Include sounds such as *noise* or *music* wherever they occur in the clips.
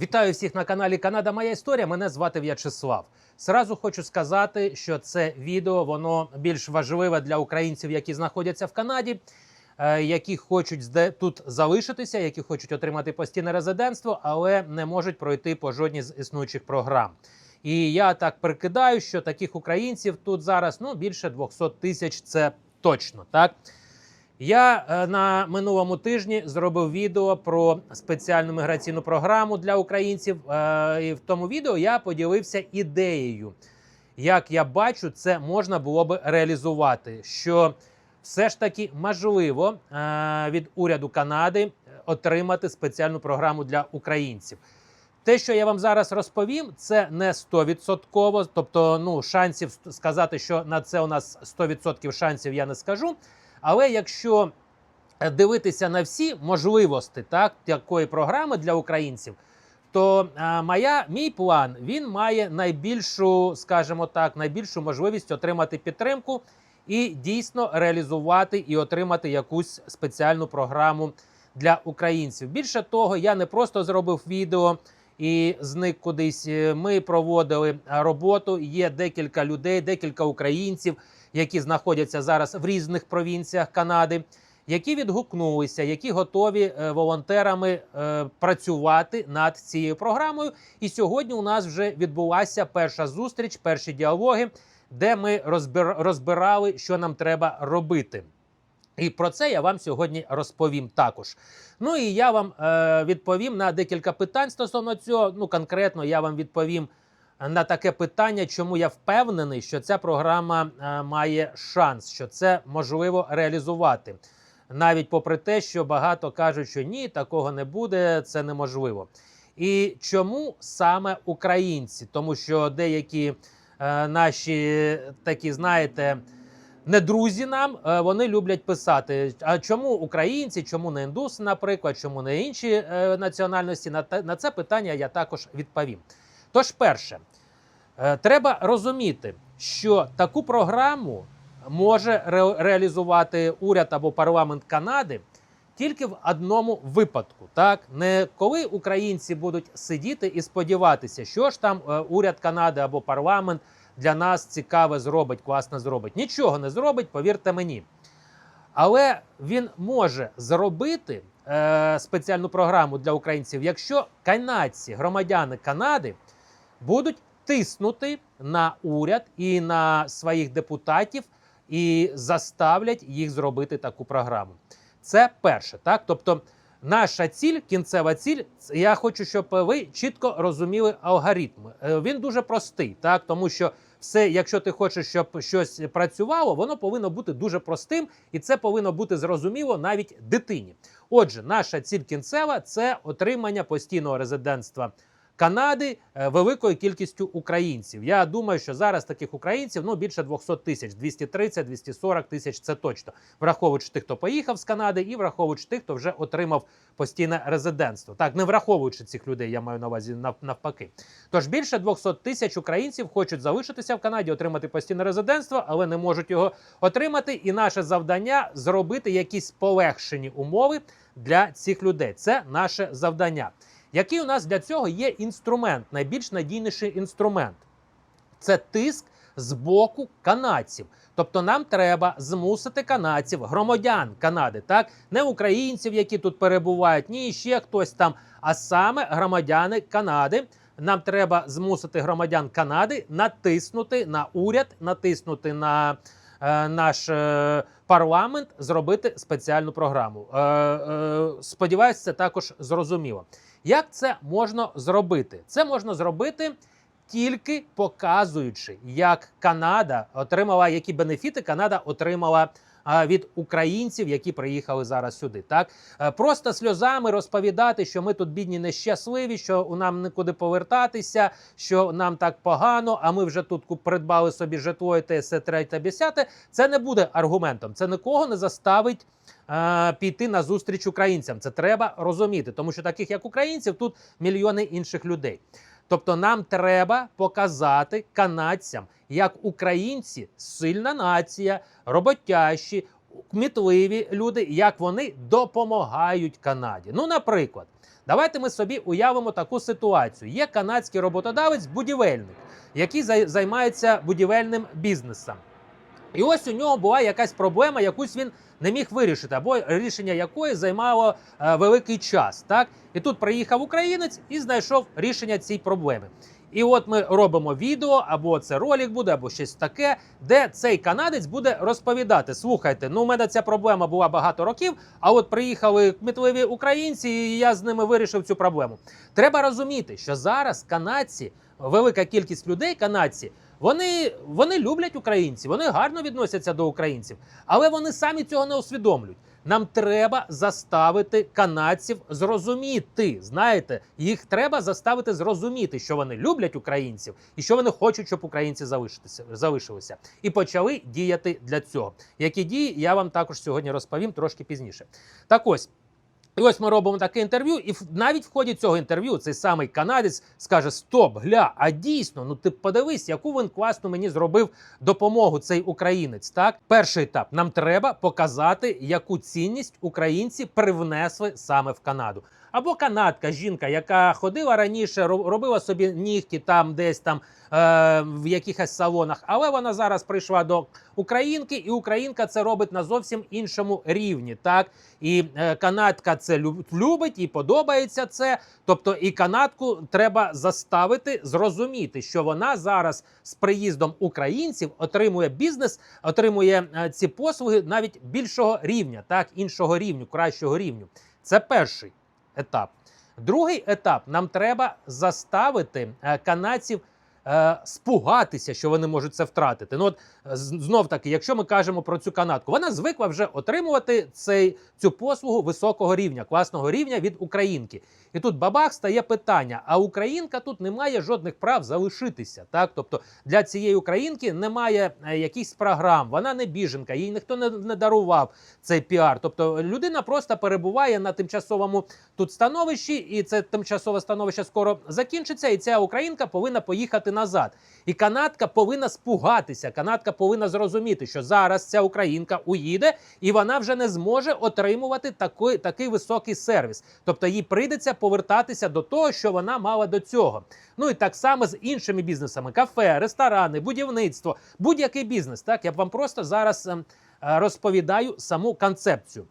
Вітаю всіх на каналі Канада Моя Історія. Мене звати В'ячеслав. Сразу хочу сказати, що це відео воно більш важливе для українців, які знаходяться в Канаді, е, які хочуть тут залишитися, які хочуть отримати постійне резидентство, але не можуть пройти по жодній з існуючих програм. І я так прикидаю, що таких українців тут зараз ну більше 200 тисяч. Це точно так. Я е, на минулому тижні зробив відео про спеціальну міграційну програму для українців. Е, і в тому відео я поділився ідеєю, як я бачу, це можна було би реалізувати. Що все ж таки можливо е, від уряду Канади отримати спеціальну програму для українців. Те, що я вам зараз розповім, це не 100%, тобто ну, шансів сказати, що на це у нас 100% шансів я не скажу. Але якщо е, дивитися на всі можливості так, такої програми для українців, то е, моя, мій план він має найбільшу, скажімо так, найбільшу можливість отримати підтримку і дійсно реалізувати і отримати якусь спеціальну програму для українців. Більше того, я не просто зробив відео і зник кудись. Е, Ми проводили е, роботу. Є декілька людей, декілька українців, які знаходяться зараз в різних провінціях Канади, які відгукнулися, які готові е, волонтерами працювати над цією програмою. І сьогодні у нас вже відбулася перша зустріч, перші діалоги, де ми розбир- розбирали, що нам треба робити. І про це я вам сьогодні розповім також. Ну і я вам е, відповім на декілька питань стосовно цього. Ну, конкретно я вам відповім на таке питання, чому я впевнений, що ця програма е, має шанс, що це можливо реалізувати. Навіть попри те, що багато кажуть, що ні, такого не буде, це неможливо. І чому саме українці? Тому що деякі е, наші такі, знаєте, не друзі нам, е, вони люблять писати. А чому українці, чому не індуси, наприклад, чому не інші е, національності? На, це питання я також відповім. Тож, перше, е, треба розуміти, що таку програму може ре- реалізувати уряд або парламент Канади тільки в одному випадку. Так, не коли українці будуть сидіти і сподіватися, що ж там уряд Канади або парламент для нас цікаве зробить, класно зробить. Нічого не зробить, повірте мені. Але він може зробити е, спеціальну програму для українців, якщо канадці, громадяни Канади, будуть тиснути на уряд і на своїх депутатів і заставлять їх зробити таку програму. Це перше, так тобто. Наша ціль, кінцева ціль, я хочу, щоб ви чітко розуміли алгоритм. Е, Він дуже простий, так тому що все, якщо ти хочеш, щоб щось працювало, воно повинно бути дуже простим, і це повинно бути зрозуміло навіть дитині. Отже, наша ціль кінцева це отримання постійного резидентства Канади е, великою кількістю українців. Я думаю, що зараз таких українців ну більше 200 тисяч, 230-240 тисяч. Це точно, враховуючи тих, хто поїхав з Канади, і враховуючи тих, хто вже отримав постійне резидентство. Так, не враховуючи цих людей, я маю на увазі навпаки. Тож більше 200 тисяч українців хочуть залишитися в Канаді, отримати постійне резидентство, але не можуть його отримати. І наше завдання зробити якісь полегшені умови для цих людей. Це наше завдання. Який у нас для цього є інструмент, найбільш надійніший інструмент? Це тиск з боку канадців. Тобто нам треба змусити канадців, громадян Канади, так не українців, які тут перебувають, ні ще хтось там, а саме громадяни Канади. Нам треба змусити громадян Канади натиснути на уряд, натиснути на е, наш е, парламент, зробити спеціальну програму. Е, е, сподіваюсь, це також зрозуміло. Як це можна зробити? Це можна зробити тільки показуючи, як Канада отримала, які бенефіти Канада отримала від українців, які приїхали зараз сюди. Так Е, просто сльозами розповідати, що ми тут бідні нещасливі, що у нам нікуди повертатися, що нам так погано, а ми вже тут придбали собі житло і те, все третє, бісяте. Це не буде аргументом. Це нікого не заставить е, піти на зустріч українцям. Це треба розуміти, тому що таких як українців тут мільйони інших людей. Тобто нам треба показати канадцям, як українці сильна нація, роботящі, кмітливі люди, як вони допомагають Канаді. Ну, наприклад, Давайте ми собі уявимо таку ситуацію. Є канадський роботодавець-будівельник, який зай- займається будівельним бізнесом. І ось у нього була якась проблема, якусь він не міг вирішити, або рішення якої займало е, великий час. Так? І тут приїхав українець і знайшов рішення цієї проблеми. І от ми робимо відео, або це ролик буде, або щось таке, де цей канадець буде розповідати: слухайте, ну у мене ця проблема була багато років, а от приїхали кмітливі українці, і я з ними вирішив цю проблему. Треба розуміти, що зараз канадці, велика кількість людей, канадці, вони, вони люблять українців, вони гарно відносяться до українців, але вони самі цього не усвідомлюють. Нам треба заставити канадців зрозуміти. Знаєте, їх треба заставити зрозуміти, що вони люблять українців і що вони хочуть, щоб українці залишилися. І почали діяти для цього. Які дії я вам також сьогодні розповім трошки пізніше. Так ось. І ось ми робимо таке інтерв'ю, і навіть в ході цього інтерв'ю цей самий канадець скаже: Стоп, гля, а дійсно, ну ти подивись, яку він класно мені зробив допомогу цей українець. Так, перший етап нам треба показати, яку цінність українці привнесли саме в Канаду. Або канадка, жінка, яка ходила раніше, робила собі нігті там, десь там е, в якихось салонах, але вона зараз прийшла до українки, і українка це робить на зовсім іншому рівні. Так і е, канадка це люб- любить і подобається це. Тобто, і канадку треба заставити зрозуміти, що вона зараз з приїздом українців отримує бізнес, отримує е, ці послуги навіть більшого рівня, так іншого рівню, кращого рівню. Це перший етап. Другий етап нам треба заставити е, канадців е, спугатися, що вони можуть це втратити. Ну от знов таки, якщо ми кажемо про цю канадку, вона звикла вже отримувати цей, цю послугу високого рівня, класного рівня від українки. І тут бабах стає питання: а українка тут не має жодних прав залишитися. Так, тобто для цієї українки немає е, якихось програм, вона не біженка, їй ніхто не, не дарував цей піар. Тобто людина просто перебуває на тимчасовому тут становищі, і це тимчасове становище скоро закінчиться, і ця українка повинна поїхати назад. І канадка повинна спугатися. Канадка повинна зрозуміти, що зараз ця українка уїде, і вона вже не зможе отримувати такий, такий високий сервіс. Тобто їй прийдеться повертатися до того, що вона мала до цього. Ну і так само з іншими бізнесами: кафе, ресторани, будівництво, будь-який бізнес. Так я б вам просто зараз ем, е, розповідаю саму концепцію.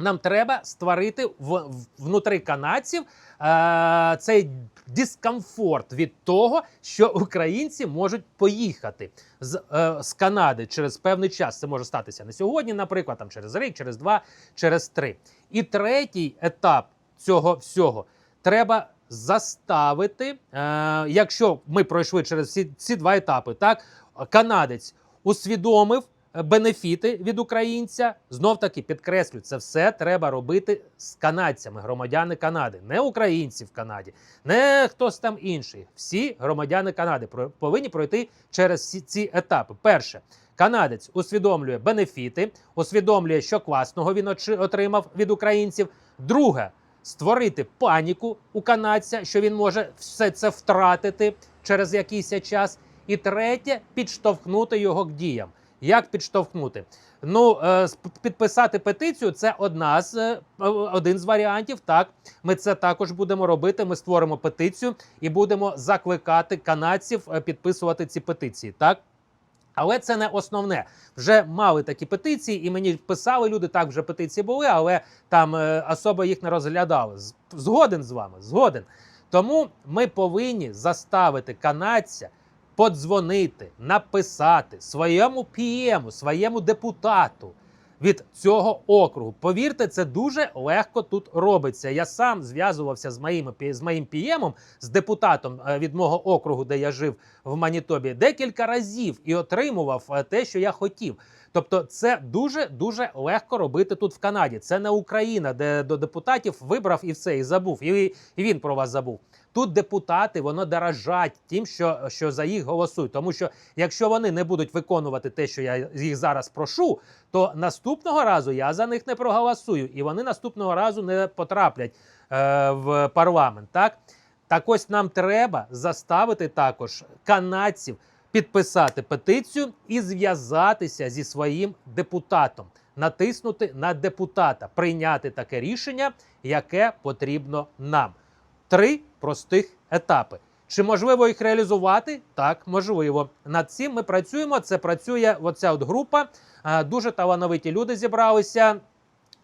Нам треба створити в, в внутрі канадців е, цей дискомфорт від того, що українці можуть поїхати з, е, з Канади через певний час. Це може статися не сьогодні, наприклад, там через рік, через два, через три. І третій етап цього всього треба заставити, е, якщо ми пройшли через всі ці два етапи, так канадець усвідомив бенефіти від українця. Знов таки підкреслю, це все треба робити з канадцями, громадяни Канади, не українці в Канаді, не хтось там інший. Всі громадяни Канади повинні пройти через ці етапи. Перше. Канадець усвідомлює бенефіти, усвідомлює, що класного він отримав від українців. Друге, створити паніку у канадця, що він може все це втратити через якийсь час. І третє підштовхнути його к діям. Як підштовхнути? Ну, е, підписати петицію це одна з е, один з варіантів. Так, ми це також будемо робити. Ми створимо петицію і будемо закликати канадців е, підписувати ці петиції. Так. Але це не основне. Вже мали такі петиції, і мені писали люди. Так, вже петиції були, але там е, особо їх не розглядали. Згоден з вами, згоден. Тому ми повинні заставити канадця подзвонити, написати своєму пієму, своєму депутату від цього округу. Повірте, це дуже легко тут робиться. Я сам зв'язувався з моїм, з моїм піємом, з депутатом е, від мого округу, де я жив в Манітобі, декілька разів і отримував е, те, що я хотів. Тобто, це дуже дуже легко робити тут в Канаді. Це не Україна, де до депутатів вибрав і все, і забув, і, і він про вас забув. Тут депутати воно дорожать тим, що, що за їх голосують. Тому що якщо вони не будуть виконувати те, що я їх зараз прошу, то наступного разу я за них не проголосую, і вони наступного разу не потраплять е, в парламент. Так? так ось нам треба заставити також канадців підписати петицію і зв'язатися зі своїм депутатом. натиснути на депутата, прийняти таке рішення, яке потрібно нам. Три простих етапи. Чи можливо їх реалізувати? Так, можливо. Над цим ми працюємо. Це працює оця от група. Е, Дуже талановиті люди зібралися.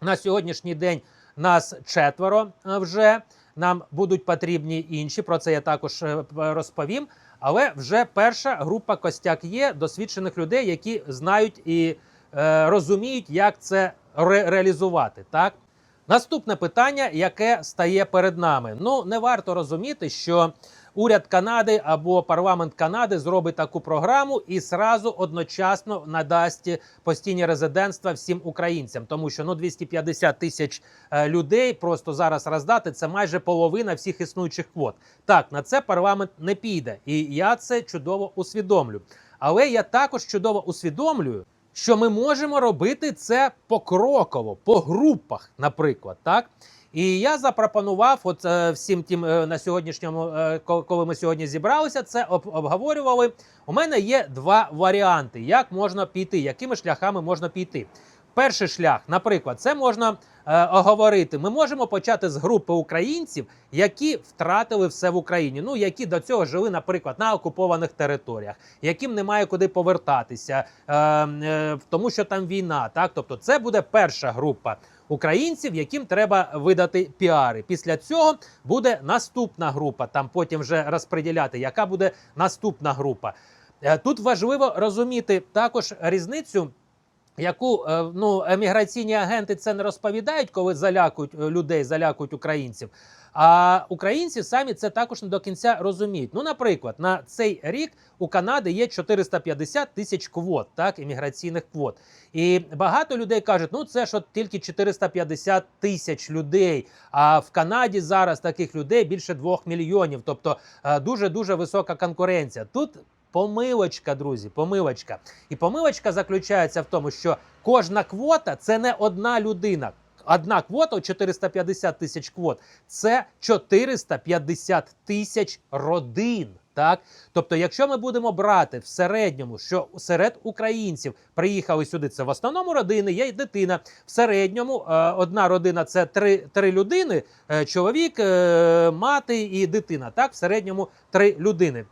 На сьогоднішній день нас четверо е, вже. Нам будуть потрібні інші. Про це я також е, розповім. Але вже перша група костяк є досвідчених людей, які знають і е, розуміють, як це ре- реалізувати. Так наступне питання, яке стає перед нами. Ну не варто розуміти, що уряд Канади або парламент Канади зробить таку програму і зразу одночасно надасть постійні резидентства всім українцям, тому що ну 250 тисяч е, людей просто зараз роздати це майже половина всіх існуючих квот. Так, на це парламент не піде, і я це чудово усвідомлю. Але я також чудово усвідомлюю, що ми можемо робити це покроково, по групах, наприклад, так. І я запропонував, от е, всім тим е, на сьогоднішньому, е, коли ми сьогодні зібралися, це об, обговорювали. У мене є два варіанти, як можна піти, якими шляхами можна піти. Перший шлях, наприклад, це можна е, оговорити. Ми можемо почати з групи українців, які втратили все в Україні. Ну які до цього жили, наприклад, на окупованих територіях, яким немає куди повертатися, е, е, тому що там війна. Так, тобто, це буде перша група українців, яким треба видати піари. Після цього буде наступна група. Там потім вже розподіляти, яка буде наступна група. Е, Тут важливо розуміти також різницю. Яку е, ну еміграційні агенти це не розповідають, коли залякують е, людей, залякують українців. А українці самі це також не до кінця розуміють. Ну, наприклад, на цей рік у Канади є 450 тисяч квот, так імміграційних квот. І багато людей кажуть, ну це ж от тільки 450 тисяч людей. А в Канаді зараз таких людей більше 2 мільйонів. Тобто дуже дуже висока конкуренція. Тут помилочка, друзі, помилочка. І помилочка заключається в тому, що кожна квота це не одна людина. Одна квота 450 тисяч квот це 450 тисяч родин. Так, тобто, якщо ми будемо брати в середньому, що серед українців приїхали сюди, це в основному родини, є й дитина. В середньому е, одна родина це три, три людини: е, чоловік, е, мати і дитина. Так, в середньому три людини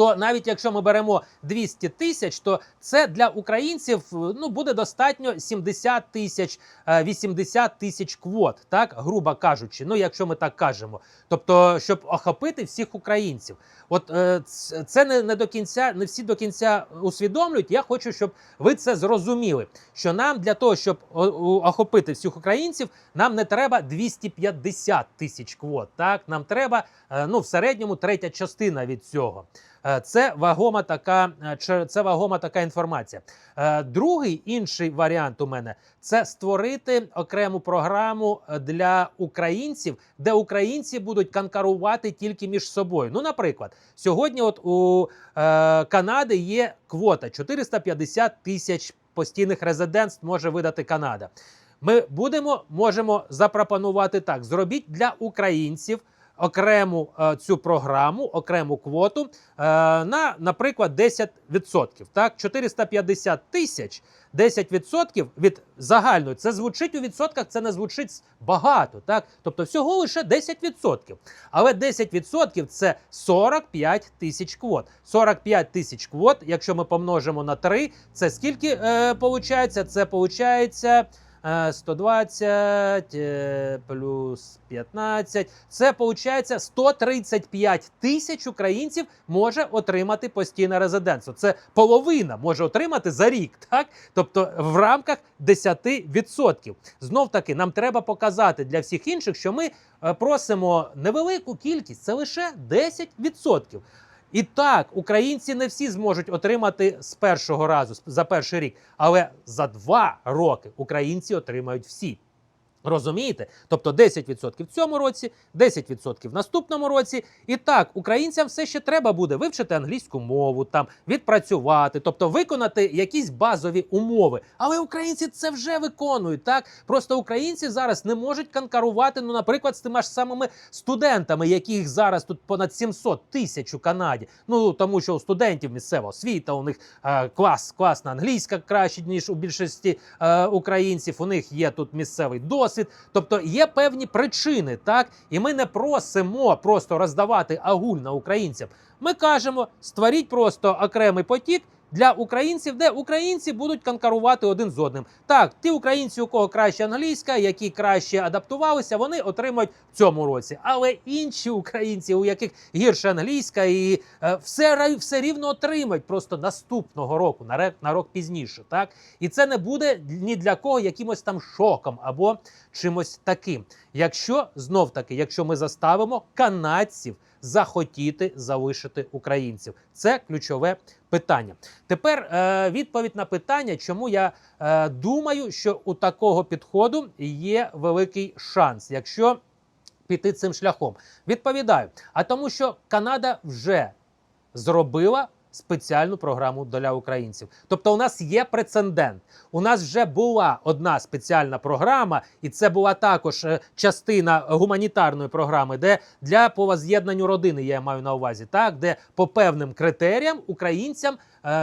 то навіть якщо ми беремо 200 тисяч, то це для українців ну буде достатньо 70 тисяч, е, 80 тисяч квот, так грубо кажучи. Ну, якщо ми так кажемо, тобто, щоб охопити всіх українців, от е, це не, не до кінця, не всі до кінця усвідомлюють. Я хочу, щоб ви це зрозуміли. Що нам для того, щоб охопити всіх українців, нам не треба 250 тисяч квот. Так, нам треба е, ну в середньому третя частина від цього. Е, Це вагома така, е, це вагома така інформація. Е, Другий інший варіант у мене це створити окрему програму для українців, де українці будуть конкурувати тільки між собою. Ну, наприклад, сьогодні, от у Канади є квота 450 тисяч постійних резидентств може видати Канада. Ми будемо можемо запропонувати так: зробіть для українців окрему е, цю програму, окрему квоту е, на, наприклад, 10%. Так, 450 тисяч, 10% від загальної. Це звучить у відсотках, це не звучить багато. Так, тобто всього лише 10%. Але 10% це 45 тисяч квот. 45 тисяч квот, якщо ми помножимо на 3, це скільки е, получається? Це получається. Е, 120 е, плюс 15. Це виходить 135 тисяч українців може отримати постійне резидентство. Це половина може отримати за рік, так? Тобто в рамках 10%. Знов таки, нам треба показати для всіх інших, що ми е, просимо невелику кількість, це лише 10%. І так, українці не всі зможуть отримати з першого разу, за перший рік, але за два роки українці отримають всі. Розумієте? Тобто 10% в цьому році, 10% в наступному році. І так, українцям все ще треба буде вивчити англійську мову, там відпрацювати, тобто виконати якісь базові умови. Але українці це вже виконують. Так просто українці зараз не можуть конкурувати, ну, наприклад, з тими ж самими студентами, яких зараз тут понад 700 тисяч у Канаді. Ну тому що у студентів місцева освіта, у них е, клас, класна англійська краще ніж у більшості е, українців. У них є тут місцевий досвід. Тобто є певні причини, так і ми не просимо просто роздавати агульно українцям. Ми кажемо, створіть просто окремий потік. Для українців, де українці будуть конкурувати один з одним. Так, ті українці, у кого краще англійська, які краще адаптувалися, вони отримають в цьому році. Але інші українці, у яких гірше англійська, і е, все, все рівно отримають просто наступного року, на на рок пізніше. Так і це не буде ні для кого якимось там шоком або чимось таким. Якщо знов таки, якщо ми заставимо канадців захотіти залишити українців, це ключове питання. Тепер е, відповідь на питання, чому я е, думаю, що у такого підходу є великий шанс, якщо піти цим шляхом. Відповідаю, а тому, що Канада вже зробила спеціальну програму для українців. Тобто, у нас є прецедент. У нас вже була одна спеціальна програма, і це була також е, частина гуманітарної програми, де для по воз'єднанню родини я маю на увазі, так де по певним критеріям українцям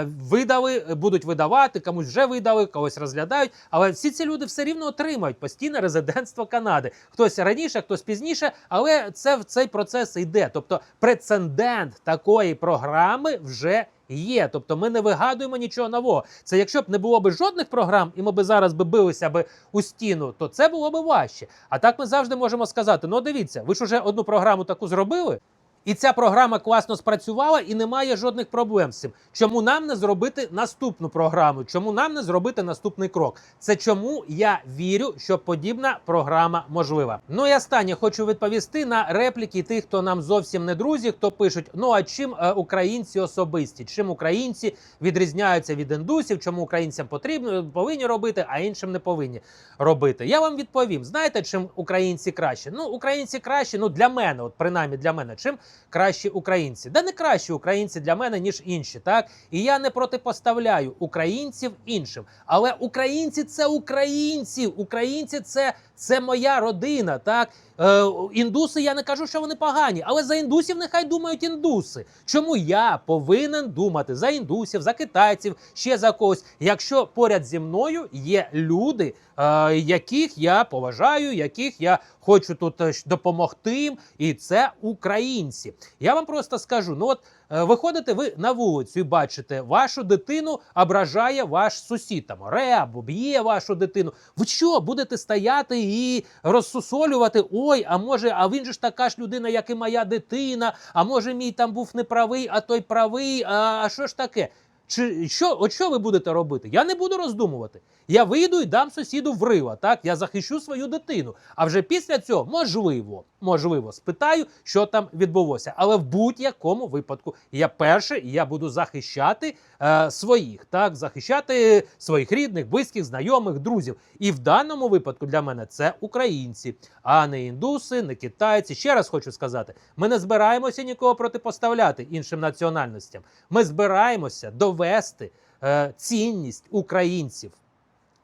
видали, будуть видавати, комусь вже видали, когось розглядають. Але всі ці люди все рівно отримають постійне резидентство Канади. Хтось раніше, хтось пізніше, але це в цей процес йде. Тобто прецедент такої програми вже. Є, тобто ми не вигадуємо нічого нового. Це якщо б не було б жодних програм, і ми б зараз би билися би у стіну, то це було б важче. А так ми завжди можемо сказати: ну дивіться, ви ж уже одну програму таку зробили. І ця програма класно спрацювала і немає жодних проблем з цим. Чому нам не зробити наступну програму? Чому нам не зробити наступний крок? Це чому я вірю, що подібна програма можлива. Ну і останнє хочу відповісти на репліки тих, хто нам зовсім не друзі, хто пишуть: ну а чим е, українці особисті? Чим українці відрізняються від індусів? Чому українцям потрібно повинні робити, а іншим не повинні робити? Я вам відповім: знаєте, чим українці краще? Ну, українці краще, ну для мене, от принаймні для мене, чим кращі українці. Да не кращі українці для мене, ніж інші, так? І я не протипоставляю українців іншим. Але українці це українці. Українці це, це моя родина. Так? Е, індуси, я не кажу, що вони погані, але за індусів нехай думають індуси. Чому я повинен думати за індусів, за китайців, ще за когось, якщо поряд зі мною є люди, е, яких я поважаю, яких я хочу тут е, допомогти і це українці. Я вам просто скажу: ну от виходите ви на вулицю і бачите, вашу дитину ображає ваш сусід там оре або б'є вашу дитину. Ви що, будете стояти і розсусолювати? Ой, а може, а він же ж така ж людина, як і моя дитина. А може, мій там був неправий, а той правий. А, а що ж таке? Чи що, от що ви будете робити? Я не буду роздумувати. Я вийду і дам сусіду врила. Так, я захищу свою дитину. А вже після цього можливо, можливо, спитаю, що там відбулося. Але в будь-якому випадку я перший, я буду захищати е, своїх, так, захищати своїх рідних, близьких, знайомих, друзів. І в даному випадку для мене це українці, а не індуси, не китайці. Ще раз хочу сказати: ми не збираємося нікого протипоставляти іншим національностям. Ми збираємося довести е, цінність українців.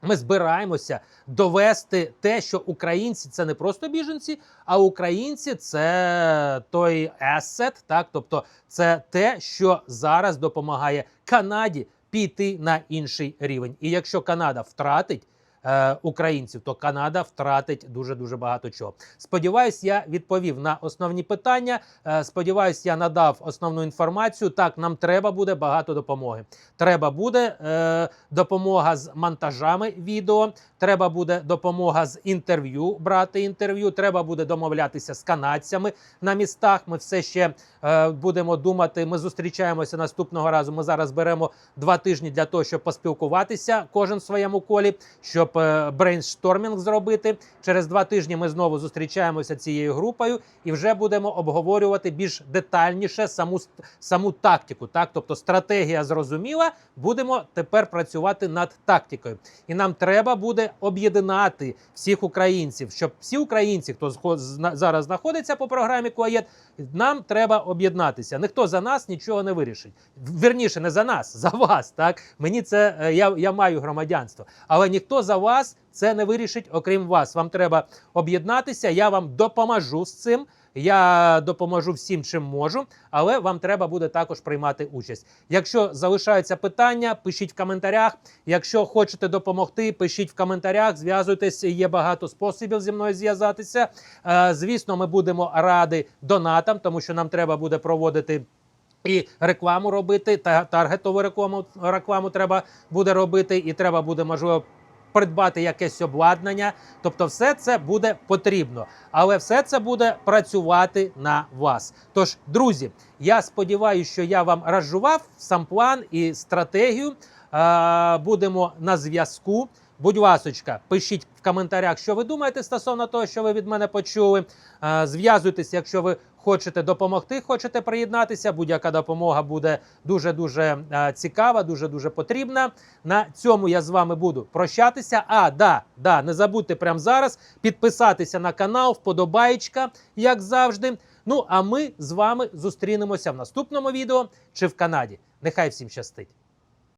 Ми збираємося довести те, що українці це не просто біженці, а українці це той есет, так тобто це те, що зараз допомагає Канаді піти на інший рівень. І якщо Канада втратить е, українців, то Канада втратить дуже дуже багато чого. Сподіваюсь, я відповів на основні питання. Е, сподіваюсь, я надав основну інформацію. Так, нам треба буде багато допомоги. Треба буде е, допомога з монтажами відео. Треба буде допомога з інтерв'ю, брати інтерв'ю. Треба буде домовлятися з канадцями на містах. Ми все ще е, будемо думати. Ми зустрічаємося наступного разу. Ми зараз беремо два тижні для того, щоб поспілкуватися кожен в своєму колі, щоб щоб е, брейнштормінг зробити. Через два тижні ми знову зустрічаємося цією групою і вже будемо обговорювати більш детальніше саму саму тактику. Так, тобто стратегія зрозуміла. Будемо тепер працювати над тактикою, і нам треба буде об'єднати всіх українців, щоб всі українці, хто зараз знаходиться по програмі Куаєт, нам треба об'єднатися. Ніхто за нас нічого не вирішить. Вірніше, не за нас, *laughs* за вас. Так мені це е, я, я маю громадянство, але ніхто за це не вирішить, окрім вас. Вам треба об'єднатися. Я вам допоможу з цим. Я допоможу всім, чим можу, але вам треба буде також приймати участь. Якщо залишаються питання, пишіть в коментарях. Якщо хочете допомогти, пишіть в коментарях. Зв'язуйтесь, є багато способів зі мною зв'язатися. Е, звісно, ми будемо раді донатам, тому що нам треба буде проводити. І рекламу робити, та таргетову рекламу, рекламу треба буде робити, і треба буде можливо придбати якесь обладнання. Тобто, все це буде потрібно, але все це буде працювати на вас. Тож, друзі, я сподіваюся, що я вам розжував сам план і стратегію. Е, Будемо на зв'язку. Будь ласочка, пишіть в коментарях, що ви думаєте стосовно того, що ви від мене почули. Е, Зв'язуйтесь, якщо ви хочете допомогти, хочете приєднатися. Будь-яка допомога буде дуже дуже цікава, дуже дуже потрібна. На цьому я з вами буду прощатися. А да, да, не забудьте прямо зараз підписатися на канал, вподобаєчка, як завжди. Ну а ми з вами зустрінемося в наступному відео чи в Канаді. Нехай всім щастить!